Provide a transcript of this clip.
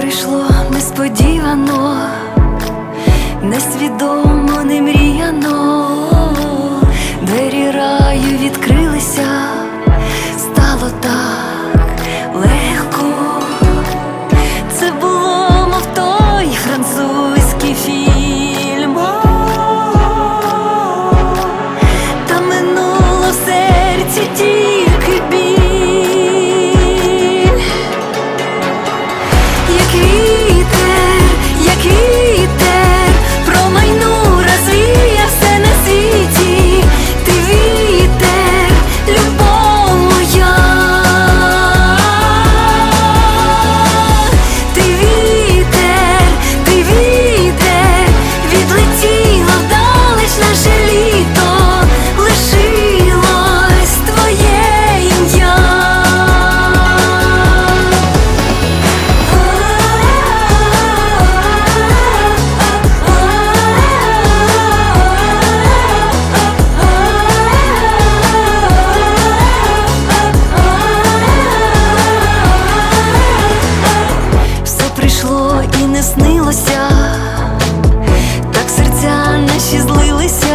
прийшло несподівано. Не снилося, так серця наші злилися.